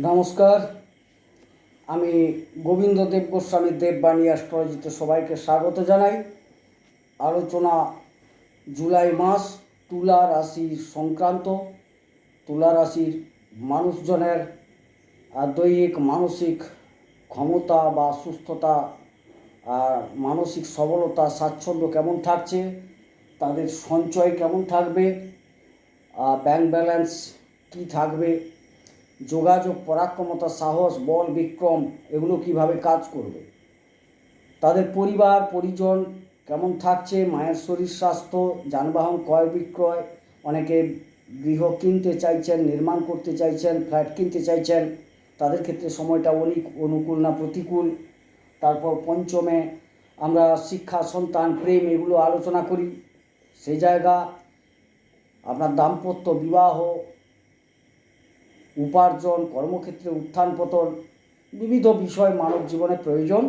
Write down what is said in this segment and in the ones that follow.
নমস্কার। আমি গোবিন্দ দেব গোস্বামী দেববাণী অ্যাস্ট্রোলজিতে সবাইকে স্বাগত জানাই। আলোচনা জুলাই মাস, তুলা রাশি সংক্রান্ত। তুলা রাশির মানুষজনের দৈহিক মানসিক ক্ষমতা বা সুস্থতা আর মানসিক সবলতা, স্বাচ্ছন্দ্য কেমন থাকছে, তাদের সঞ্চয় কেমন থাকবে ব্যাংক ব্যালেন্স কী থাকবে যোগাযোগ, পরাক্রমতা, সাহস, বল, বিক্রম, এগুলো কীভাবে কাজ করবে? তাদের পরিবার, পরিজন কেমন থাকছে? মায়ের শরীর, স্বাস্থ্য, যানবাহন ক্রয় বিক্রয়, অনেকে গৃহ কিনতে চাইছেন, নির্মাণ করতে চাইছেন, ফ্ল্যাট কিনতে চাইছেন, তাদের ক্ষেত্রে সময়টা অনেক, অনুকূল না প্রতিকূল? তারপর পঞ্চমে আমরা শিক্ষা, সন্তান, প্রেম এগুলো আলোচনা করি। সেই জায়গা, আপনার দাম্পত্য বিবাহ উপার্জন, কর্মক্ষেত্রে উত্থান পতন বিবিধ বিষয় মানব জীবনে প্রয়োজন,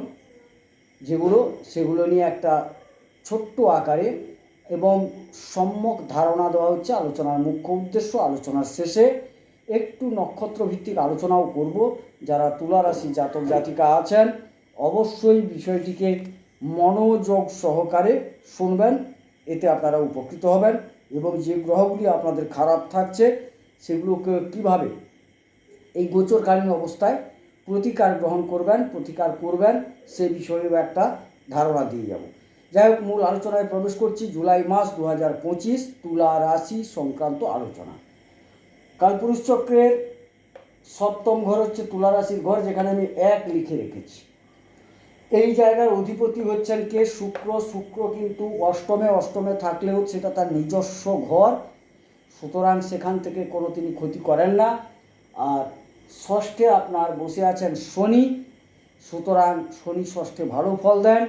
যেগুলো, সেগুলো নিয়ে একটা ছোট্ট আকারে এবং সম্যক ধারণা দেওয়া হচ্ছে আলোচনার মুখ্য উদ্দেশ্য আলোচনার শেষে। একটু নক্ষত্র ভিত্তিক আলোচনাও করব। যারা তুলা রাশি জাতক জাতিকা আছেন, অবশ্যই বিষয়টিকে মনোযোগ সহকারে শুনবেন, এতে আপনারা উপকৃত হবেন এবং যে গ্রহগুলি আপনাদের খারাপ থাকছে, সেগুলোকে কীভাবে এই গোচরকালীন অবস্থায় প্রতিকার গ্রহণ করবেন, প্রতিকার করবেন, সে বিষয়েও একটা ধারণা দিয়ে যাব। যাই হোক, মূল আলোচনায় প্রবেশ করছি, জুলাই মাস দু হাজার পঁচিশ, তুলা রাশি সংক্রান্ত আলোচনা। কালপুরুষ চক্রের সপ্তম ঘর হচ্ছে তুলা রাশির ঘর, যেখানে আমি এক লিখে রেখেছি। এই জায়গার অধিপতি হচ্ছেন কে? শুক্র। শুক্র কিন্তু অষ্টমে অষ্টমে থাকলেও সেটা তার নিজস্ব ঘর। সুতরাং সেখান থেকে কোনো তিনি ক্ষতি করেন না। আর ষষ্ঠে আপনার বসে আছেন শনি, সুতরাং শনি ষষ্ঠে ভালো ফল দেন।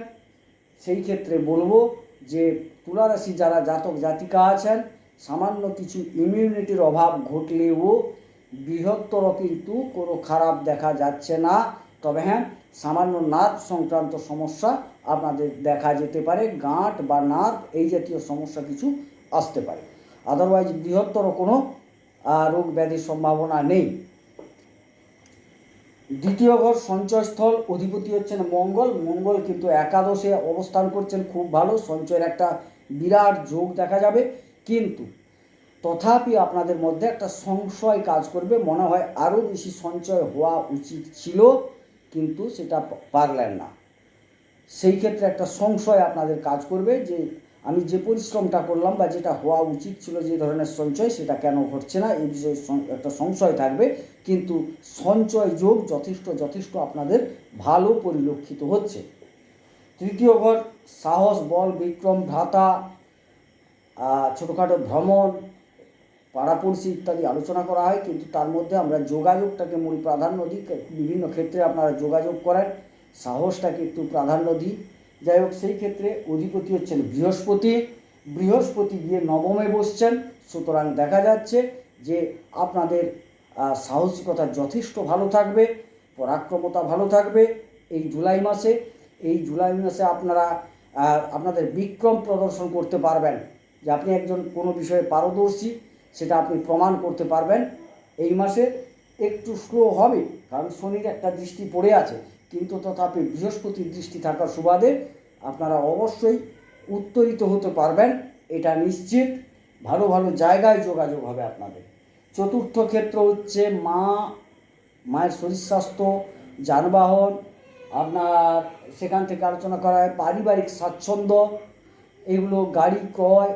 সেই ক্ষেত্রে বলব যে তুলা রাশি যারা জাতক জাতিকা আছেন, সামান্য কিছু ইমিউনিটির অভাব ঘটলেও বৃহত্তর কিন্তু কোনো খারাপ দেখা যাচ্ছে না। তবে হ্যাঁ সামান্য নার্ভ সংক্রান্ত সমস্যা আপনাদের দেখা যেতে পারে, গাঁট বা নার্ভ এই জাতীয় সমস্যা কিছু আসতে পারে। আদারওয়াইজ বৃহত্তর কোনো রোগ ব্যাধির সম্ভাবনা নেই। দ্বিতীয় ঘর সঞ্চয়স্থল, অধিপতি হচ্ছেন মঙ্গল। মঙ্গল কিন্তু একাদশে অবস্থান করছেন খুব ভালো। সঞ্চয়ের একটা বিরাট যোগ দেখা যাবে। কিন্তু তথাপি আপনাদের মধ্যে একটা সংশয় কাজ করবে। মনে হয় আরও বেশি সঞ্চয় হওয়া উচিত ছিল, কিন্তু সেটা পারলেন না। সেই ক্ষেত্রে একটা সংশয় আপনাদের কাজ করবে যে আমি যে পরিশ্রমটা করলাম বা যেটা হওয়া উচিত ছিল যে ধরনের সঞ্চয়, সেটা কেন ঘটছে না, এই বিষয়ে একটা সংশয় থাকবে। কিন্তু সঞ্চয় যোগ যথেষ্ট যথেষ্ট আপনাদের ভালো পরিলক্ষিত হচ্ছে। তৃতীয় ঘর, সাহস, বল, বিক্রম, ভ্রাতা ছোটোখাটো ভ্রমণ, পাড়াপড়শি ইত্যাদি আলোচনা করা হয়, কিন্তু তার মধ্যে আমরা যোগাযোগটাকে মূল প্রাধান্য দিই। বিভিন্ন ক্ষেত্রে আপনারা যোগাযোগ করেন, সাহসটাকে একটু প্রাধান্য দিই। যাই হোক, সেই ক্ষেত্রে অধিপতি হচ্ছেন বৃহস্পতি। বৃহস্পতি গিয়ে নবমে বসছেন, সুতরাং দেখা যাচ্ছে যে আপনাদের সাহসিকতা যথেষ্ট ভালো থাকবে, পরাক্রমতা ভালো থাকবে এই জুলাই মাসে। এই জুলাই মাসে আপনারা আপনাদের বিক্রম প্রদর্শন করতে পারবেন। যে আপনি একজন কোনো বিষয়ে পারদর্শী, সেটা আপনি প্রমাণ করতে পারবেন। এই মাসে একটু স্লো হবে, কারণ শনির একটা দৃষ্টি পড়ে আছে। কিন্তু তথাপি বৃহস্পতির দৃষ্টি থাকার সুবাদে আপনারা অবশ্যই উত্তরিত হতে পারবেন। এটা নিশ্চিত। ভালো ভালো জায়গায় যোগাযোগ হবে আপনাদের। চতুর্থ ক্ষেত্র হচ্ছে মা, মায়ের শরীর স্বাস্থ্য, যানবাহন, আপনার সেখান থেকে আলোচনা করা হয়, পারিবারিক স্বাচ্ছন্দ্য, এগুলো গাড়ি ক্রয়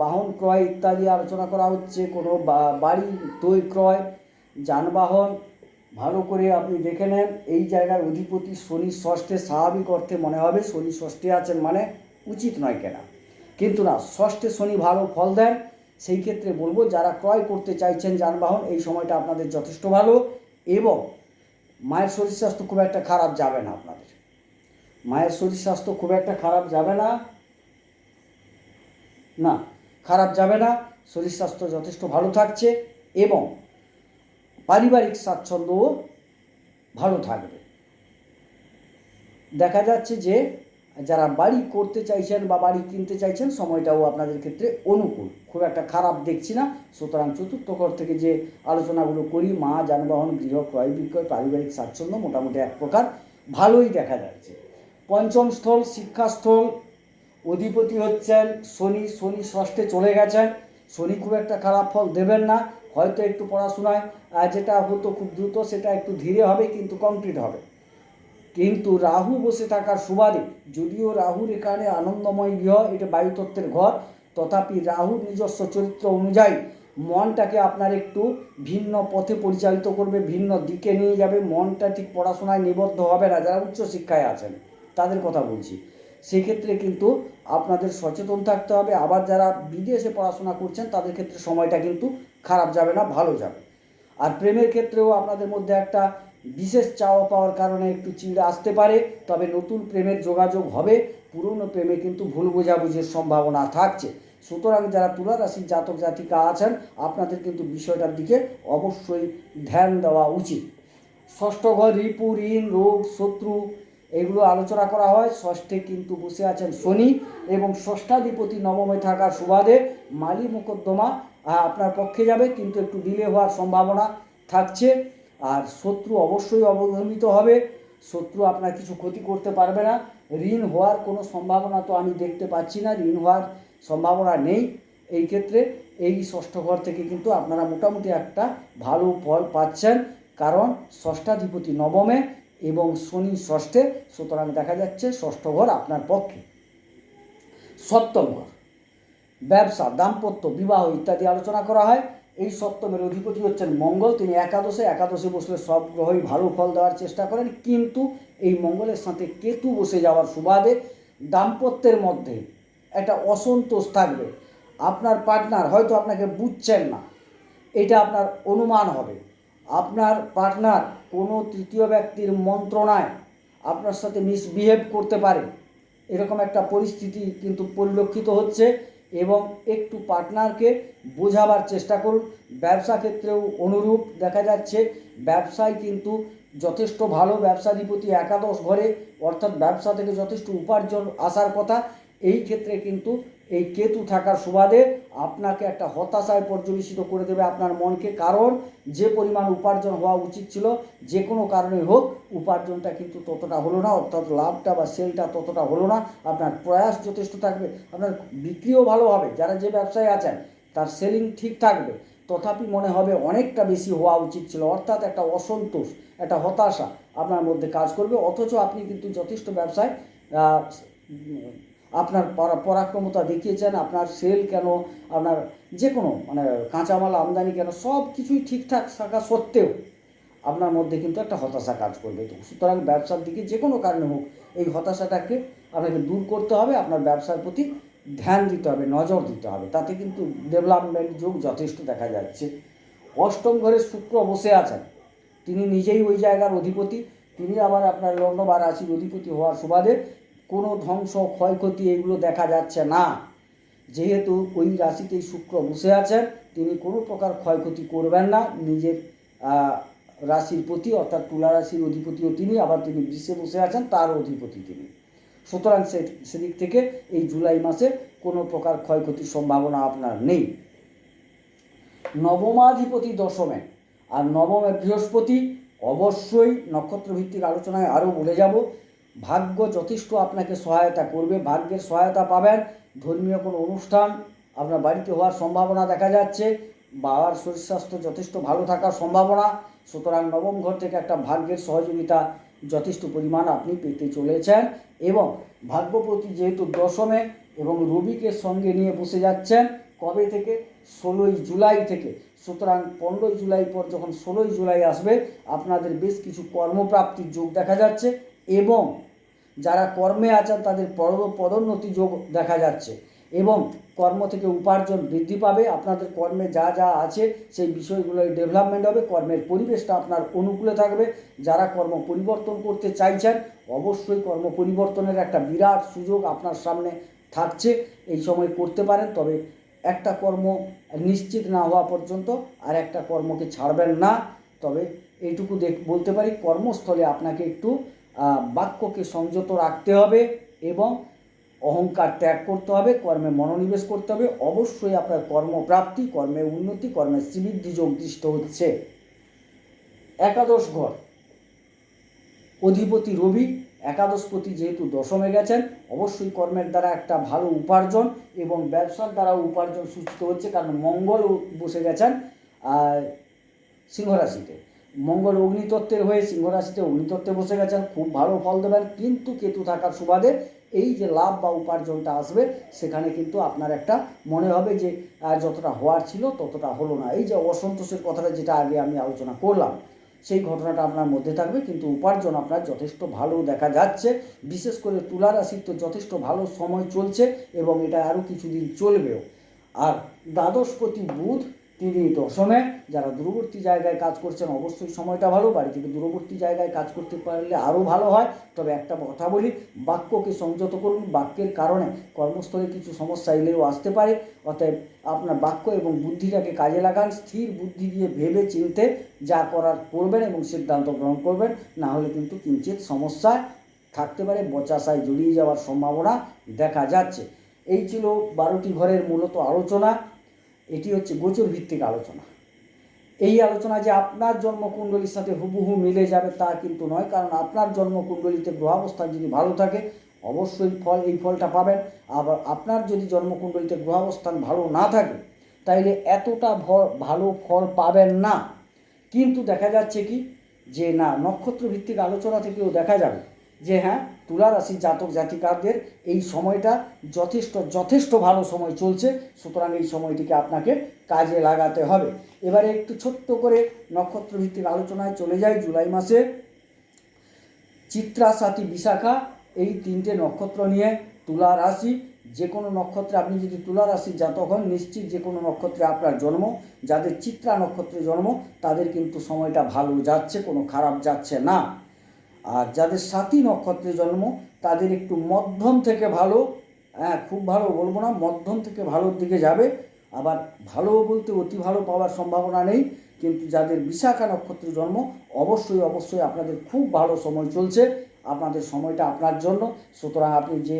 বাহন ক্রয় ইত্যাদি আলোচনা করা হচ্ছে, কোনো বাড়ি, দই ক্রয়, যানবাহন ভালো করে আপনি দেখে নেন, এই জায়গার অধিপতি শনি ষষ্ঠে স্বাভাবিক অর্থে মনে হবে শনি ষষ্ঠে আছেন মানে উচিত নয় কেনা। কিন্তু না, ষষ্ঠে শনি ভালো ফল দেন, সেই ক্ষেত্রে বলব যারা ক্রয় করতে চাইছেন যানবাহন, এই সময়টা আপনাদের যথেষ্ট ভালো এবং মায়ের শরীর স্বাস্থ্য খুব একটা খারাপ যাবে না আপনাদের। মায়ের শরীর স্বাস্থ্য খুব একটা খারাপ যাবে না। না, খারাপ যাবে না, শরীর স্বাস্থ্য যথেষ্ট ভালো থাকছে এবং পারিবারিক স্বাচ্ছন্দ্যও ভালো থাকবে। দেখা যাচ্ছে যে যারা বাড়ি করতে চাইছেন বা বাড়ি কিনতে চাইছেন, সময়টাও আপনাদের ক্ষেত্রে অনুকূল। খুব একটা খারাপ দেখছি না। সুতরাং চতুর্থ ঘর থেকে যে আলোচনাগুলো করি, মা, যানবাহন, গৃহ, ক্রয় বিক্রয়, পারিবারিক স্বাচ্ছন্দ্য মোটামুটি এক প্রকার ভালোই দেখা যাচ্ছে। পঞ্চম স্থল, শিক্ষাস্থল, অধিপতি হচ্ছেন, শনি শনি ষষ্ঠে চলে গেছেন। শনি খুব একটা খারাপ ফল দেবেন না। হয়তো একটু পড়াশোনায় যেটা হতো খুব দ্রুত, সেটা একটু ধীরে হবে, কিন্তু কমপ্লিট হবে। কিন্তু রাহু বসে থাকার সুবাদে, যদিও রাহুর এখানে আনন্দময় গৃহ, এটা বায়ুতত্ত্বের ঘর, তথাপি রাহুর নিজস্ব চরিত্র অনুযায়ী মনটাকে আপনার একটু ভিন্ন পথে পরিচালিত করবে, ভিন্ন দিকে নিয়ে যাবে, মনটা ঠিক পড়াশোনায় নিবদ্ধ হবে না, যারা উচ্চশিক্ষায় আছেন, তাদের কথা বলছি। সেক্ষেত্রে কিন্তু আপনাদের সচেতন থাকতে হবে। আবার যারা বিদেশে পড়াশোনা করছেন, তাদের ক্ষেত্রে সময়টা কিন্তু খারাপ যাবে না, ভালো যাবে। আর প্রেমের ক্ষেত্রেও আপনাদের মধ্যে একটা বিশেষ চাওয়া পাওয়ার কারণে একটু চিড় আসতে পারে। তবে নতুন প্রেমের যোগাযোগ হবে, পুরনো প্রেমে কিন্তু ভুল বোঝাবুঝির সম্ভাবনা থাকছে। সুতরাং যারা তুলা রাশির জাতক জাতিকা আছেন, আপনাদের কিন্তু বিষয়টার দিকে অবশ্যই ধ্যান দেওয়া উচিত। ষষ্ঠ ঘর রিপু, ঋণ, রোগ, শত্রু এগুলো আলোচনা করা হয়। ষষ্ঠে কিন্তু বসে আছেন শনি এবং ষষ্ঠাধিপতি নবমে থাকার সুবাদে মালি মোকদ্দমা আপনার পক্ষে যাবে, কিন্তু একটু ডিলে হওয়ার সম্ভাবনা থাকছে। আর শত্রু অবশ্যই অবদমিত হবে। শত্রু আপনার কিছু ক্ষতি করতে পারবে না। ঋণ হওয়ার কোনো সম্ভাবনা তো আমি দেখতে পাচ্ছি না। ঋণ হওয়ার সম্ভাবনা নেই এই ক্ষেত্রে। এই ষষ্ঠ ঘর থেকে কিন্তু আপনারা মোটামুটি একটা ভালো ফল পাচ্ছেন। কারণ ষষ্ঠাধিপতি নবমে এবং শনি ষষ্ঠে, সুতরাং দেখা যাচ্ছে ষষ্ঠ ঘর আপনার পক্ষে। সপ্তম ঘর, ব্যবসা, দাম্পত্য, বিবাহ ইত্যাদি আলোচনা করা হয়। এই সপ্তমের অধিপতি হচ্ছেন মঙ্গল, তিনি একাদশে একাদশে বসলে সব গ্রহই ভালো ফল দেওয়ার চেষ্টা করেন, কিন্তু এই মঙ্গলের সাথে কেতু বসে যাওয়ার সুবাদে দাম্পত্যের মধ্যে একটা অসন্তোষ থাকবে। আপনার পার্টনার হয়তো আপনাকে বুঝছেন না, এটা আপনার অনুমান হবে। আপনার পার্টনার কোনো তৃতীয় ব্যক্তির মন্ত্রণায় আপনার সাথে মিসবিহেভ করতে পারে। এরকম একটা পরিস্থিতি কিন্তু পরিলক্ষিত হচ্ছে এবং একটু পার্টনারকে বোঝাবার চেষ্টা করুন। ব্যবসা ক্ষেত্রেও অনুরূপ দেখা যাচ্ছে। ব্যবসায় কিন্তু যথেষ্ট ভালো ব্যবসাধিপতি একাদশ ঘরে, অর্থাৎ ব্যবসা থেকে যথেষ্ট উপার্জন আসার কথা। এই ক্ষেত্রে কিন্তু এই কেতু থাকার সুবাদে আপনাকে একটা হতাশায় পর্যবেসিত করে দেবে আপনার মনকে। কারণ যে পরিমাণ উপার্জন হওয়া উচিত ছিল, যে কোনো কারণে হোক, উপার্জনটা কিন্তু ততটা হলো না, অর্থাৎ লাভটা বা সেলটা ততটা হলো না। আপনার প্রয়াস যথেষ্ট থাকবে, আপনার বিক্রিও ভালো হবে। যারা যে ব্যবসায় আছেন, তার সেলিং ঠিক থাকবে। তথাপি মনে হবে অনেকটা বেশি হওয়া উচিত ছিল, অর্থাৎ একটা অসন্তোষ, একটা হতাশা আপনার মধ্যে কাজ করবে। অথচ আপনি কিন্তু যথেষ্ট ব্যবসায় আপনার পরাক্রমতা দেখিয়েছেন, আপনার সেল কেন, আপনার যে কোনো মানে কাঁচামাল আমদানি কেন, সব কিছুই ঠিকঠাক থাকা সত্ত্বেও আপনার মধ্যে কিন্তু একটা হতাশা কাজ করবে। তো সুতরাং ব্যবসার দিকে যে কোনো কারণে হোক, এই হতাশাটাকে আপনাকে দূর করতে হবে, আপনার ব্যবসার প্রতি ধ্যান দিতে হবে, নজর দিতে হবে। তাতে কিন্তু ডেভেলপমেন্ট যুগ যথেষ্ট দেখা যাচ্ছে। অষ্টম ঘরে শুক্র বসে আছেন। তিনি নিজেই ওই জায়গার অধিপতি। তিনি আবার আপনার লগ্ন বা রাশির অধিপতি হওয়ার সুবাদে কোনো ধ্বংস, ক্ষয়ক্ষতি এগুলো দেখা যাচ্ছে না। যেহেতু ওই রাশিতেই শুক্র বসে আছেন, তিনি কোনো প্রকার ক্ষয়ক্ষতি করবেন না। নিজের রাশির প্রতি অর্থাৎ তুলা রাশির অধিপতিও তিনি, আবার তিনি বিশ্বে বসে আছেন, তার অধিপতি তিনি। সুতরাং সে, সেদিক থেকে এই জুলাই মাসে কোনো প্রকার ক্ষয়ক্ষতির সম্ভাবনা আপনার নেই। নবমাধিপতি দশমে আর নবমে বৃহস্পতি, অবশ্যই নক্ষত্রভিত্তিক আলোচনায় আরও বলে যাব ভাগ্য যথেষ্ট আপনাকে সহায়তা করবে, ভাগ্যের সহায়তা পাবেন। ধর্মীয় কোনো অনুষ্ঠান আপনার বাড়িতে হওয়ার সম্ভাবনা দেখা যাচ্ছে বাবার শরীর স্বাস্থ্য যথেষ্ট ভালো থাকার সম্ভাবনা। সুতরাং নবম ঘর থেকে একটা ভাগ্যের সহযোগিতা যথেষ্ট পরিমাণ আপনি পেতে চলেছেন এবং ভাগ্যপতি যেহেতু দশমে এবং রবিকে সঙ্গে নিয়ে বসে যাচ্ছেন, কবে থেকে? ষোলোই জুলাই থেকে। সুতরাং পনেরোই জুলাই পর যখন ষোলোই জুলাই আসবে, আপনাদের বেশ কিছু কর্মপ্রাপ্তির যোগ দেখা যাচ্ছে। এবং যারা কর্মে আছেন, তাদের পদ পদোন্নতি যোগ দেখা যাচ্ছে এবং কর্ম থেকে উপার্জন বৃদ্ধি পাবে। আপনাদের কর্মে যা যা আছে, সেই বিষয়গুলোর ডেভেলপমেন্ট হবে। কর্মের পরিবেশটা আপনার অনুকূলে থাকবে। যারা কর্ম পরিবর্তন করতে চাইছেন, অবশ্যই কর্ম পরিবর্তনের একটা বিরাট সুযোগ আপনার সামনে থাকছে। এই সময় করতে পারেন, তবে একটা কর্ম নিশ্চিত না হওয়া পর্যন্ত আর একটা কর্মকে ছাড়বেন না। তবে এইটুকু দেখ, বলতে পারি, কর্মস্থলে আপনাকে একটু বাক্যকে সংযত রাখতে হবে এবং অহংকার ত্যাগ করতে হবে, কর্মে মনোনিবেশ করতে হবে। অবশ্যই আপনার কর্মপ্রাপ্তি, কর্মে উন্নতি কর্মের শ্রীবৃদ্ধি যোগ দৃষ্ট হচ্ছে। একাদশ ঘর। অধিপতি রবি, একাদশপতি যেহেতু দশমে গেছেন, অবশ্যই কর্মের দ্বারা একটা ভালো উপার্জন এবং ব্যবসার দ্বারা উপার্জন সূচিত হচ্ছে, কারণ মঙ্গল বসে গেছেন সিংহরাশিতে। মঙ্গল অগ্নিতত্ত্বের হয়ে সিংহরাশিতে অগ্নিতত্ত্বে বসে গেছেন, খুব ভালো ফল দেবেন। কিন্তু কেতু থাকার সুবাদে এই যে লাভ বা উপার্জনটা আসবে, সেখানে কিন্তু আপনার একটা মনে হবে যে যতটা হওয়ার ছিল ততটা হলো না। এই যে অসন্তোষের কথাটা যেটা আগে আমি আলোচনা করলাম, সেই ঘটনাটা আপনার মধ্যে থাকবে। কিন্তু উপার্জন আপনার যথেষ্ট ভালো দেখা যাচ্ছে। বিশেষ করে তুলা রাশির তো যথেষ্ট ভালো সময় চলছে এবং এটা আরও কিছুদিন চলবেও। আর দ্বাদশপতি বুধ তিনি দশমে যারা দূরবর্তী জায়গায় কাজ করছেন, অবশ্যই সময়টা ভালো। বাড়ি থেকে দূরবর্তী জায়গায় কাজ করতে পারলে আরও ভালো হয়। তবে একটা কথা বলি, বাক্যকে সংযত করুন। বাক্যের কারণে কর্মস্থলে কিছু সমস্যা এলেও আসতে পারে। অতএব আপনার বাক্য এবং বুদ্ধিটাকে কাজে লাগান। স্থির বুদ্ধি দিয়ে ভেবে চিনতে যা করার করবেন এবং সিদ্ধান্ত গ্রহণ করবেন। না হলে কিন্তু কিঞ্চিত সমস্যায় থাকতে পারে বচাশায় জড়িয়ে যাওয়ার সম্ভাবনা দেখা যাচ্ছে। এই ছিল বারোটি ঘরের মূলত আলোচনা। এটি হচ্ছে গোচর ভিত্তিক আলোচনা। এই আলোচনা যে আপনার জন্মকুণ্ডলীর সাথে হুবহু মিলে যাবে তা কিন্তু নয়, কারণ আপনার জন্মকুণ্ডলিতে গ্রহাবস্থান যদি ভালো থাকে, অবশ্যই ফল এই ফলটা পাবেন। আবার আপনার যদি জন্মকুণ্ডলিতে গ্রহাবস্থান ভালো না থাকে, তাইলে এতটা ভালো ফল পাবেন না। কিন্তু দেখা যাচ্ছে কি, যে না নক্ষত্র ভিত্তিক আলোচনা থেকেও দেখা যাবে যে হ্যাঁ তুলা রাশির জাতক জাতিকাদের এই সময়টা যথেষ্ট যথেষ্ট ভালো সময় চলছে। সুতরাং এই সময়টিকে আপনাকে কাজে লাগাতে হবে। এবারে একটু ছোট্ট করে নক্ষত্র ভিত্তিক আলোচনায় চলে যাই জুলাই মাসে। চিত্রা সাথী বিশাখা, এই তিনটে নক্ষত্র নিয়ে তুলা রাশি যে কোনো নক্ষত্রে আপনি যদি তুলা রাশির জাতক হন, নিশ্চিত যে কোনো নক্ষত্রে আপনার জন্ম, যাদের চিত্রা নক্ষত্রে জন্ম, তাদের কিন্তু সময়টা ভালো যাচ্ছে, কোনো খারাপ যাচ্ছে না। আর যাদের সাথী নক্ষত্রে জন্ম, তাদের একটু মধ্যম থেকে ভালো হ্যাঁ খুব ভালো বলব না, মধ্যম থেকে ভালোর দিকে যাবে। আবার ভালো বলতে অতি ভালো পাওয়ার সম্ভাবনা নেই, কিন্তু যাদের বিশাখা নক্ষত্রে জন্ম, অবশ্যই অবশ্যই আপনাদের খুব ভালো সময় চলছে, আপনাদের সময়টা আপনার জন্য। সুতরাং আপনি যে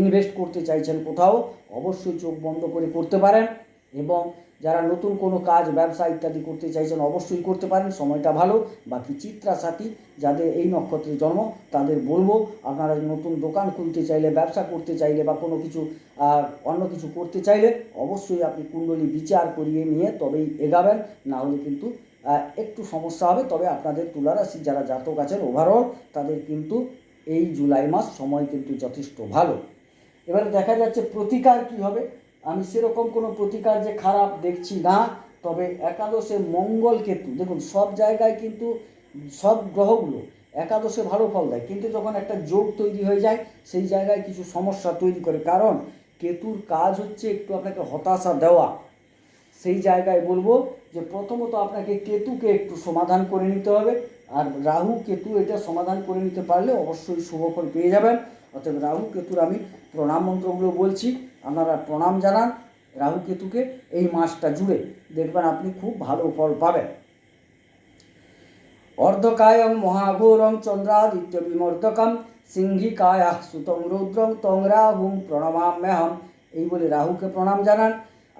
ইনভেস্ট করতে চাইছেন কোথাও, অবশ্যই চোখ বন্ধ করে করতে পারেন এবং যারা নতুন কোনো কাজ, ব্যবসা ইত্যাদি করতে চাইছেন, অবশ্যই করতে পারেন। সময়টা ভালো। বাকি চিত্রা সাথী, যাদের এই নক্ষত্রে জন্ম, তাদের বলব, আপনারা নতুন দোকান খুলতে চাইলে, ব্যবসা করতে চাইলে বা কোনো কিছু অন্য কিছু করতে চাইলে, অবশ্যই আপনি কুণ্ডলী বিচার করিয়ে নিয়ে তবেই এগাবেন। না হলে কিন্তু একটু সমস্যা হবে। তবে আপনাদের তুলারাশি যারা জাতক আছেন ওভারঅল তাদের কিন্তু এই জুলাই মাস সময় কিন্তু যথেষ্ট ভালো। এবারে দেখা যাচ্ছে প্রতিকার কি হবে? আমি সেরকম কোনো প্রতিকার যে খারাপ দেখছি না, তবে একাদশে মঙ্গল কেতু, দেখুন সব জায়গায় কিন্তু সব গ্রহগুলো একাদশে ভালো ফল দেয়, কিন্তু যখন একটা যোগ তৈরি হয়ে যায়, সেই জায়গায় কিছু সমস্যা তৈরি করে। কারণ কেতুর কাজ হচ্ছে একটু আপনাকে হতাশা দেওয়া। সেই জায়গায় বলব যে প্রথমত আপনাকে কেতুকে একটু সমাধান করে নিতে হবে, আর রাহু কেতু এটা সমাধান করে নিতে পারলে অবশ্যই শুভফল পেয়ে যাবেন। অতএব রাহু কেতুর আমি প্রণাম মন্ত্রগুলো বলছি। আপনারা প্রণাম জানান, রাহু কেতুকে এই মাসটা জুড়ে দেখবেন আপনি খুব ভালো ফল পাবেন। অর্ধকায়ং মহাঘোরং চন্দ্রাদিত্য বিমর্দকম সিংহিকায়া সুতং রুদ্রং তং রাহুং প্রণমাম্যহম। এই বলে রাহুকে প্রণাম জানান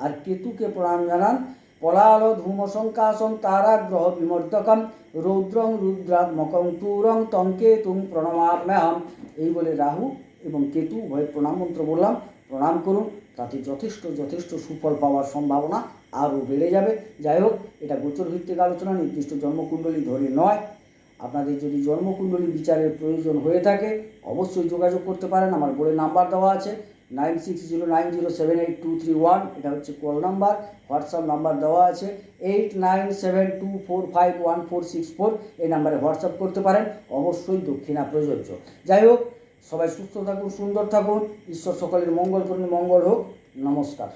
আর কেতুকে প্রণাম জানান পলাল ধূম সংকাশং তারাগ্রহ বিমর্দকম রৌদ্রং রুদ্রাত্মকং তুরং তং কেতুং প্রণমাম্যহম। এই বলে রাহু এবং কেতু উভয় প্রণাম মন্ত্র বললাম। প্রণাম করুন, তাতে যথেষ্ট যথেষ্ট সুফল পাওয়ার সম্ভাবনা আরও বেড়ে যাবে। যাই হোক, এটা গোচর ভিত্তিক আলোচনা, নির্দিষ্ট জন্মকুণ্ডলী ধরে নয়। আপনাদের যদি জন্মকুণ্ডলী বিচারের প্রয়োজন হয়ে থাকে, অবশ্যই যোগাযোগ করতে পারেন। আমার বলে নাম্বার দেওয়া আছে, nine six zero nine zero seven eight two three one. এটা হচ্ছে কল নাম্বার, হোয়াটসঅ্যাপ নাম্বার দেওয়া আছে, eight nine seven two four five one four six four. এই নাম্বারে হোয়াটসঅ্যাপ করতে পারেন, অবশ্যই দক্ষিণা প্রযোজ্য। যাই হোক সবাই সুস্থ থাকুন সুন্দর থাকুন। ঈশ্বর সকলের মঙ্গল করুন মঙ্গল হোক। নমস্কার।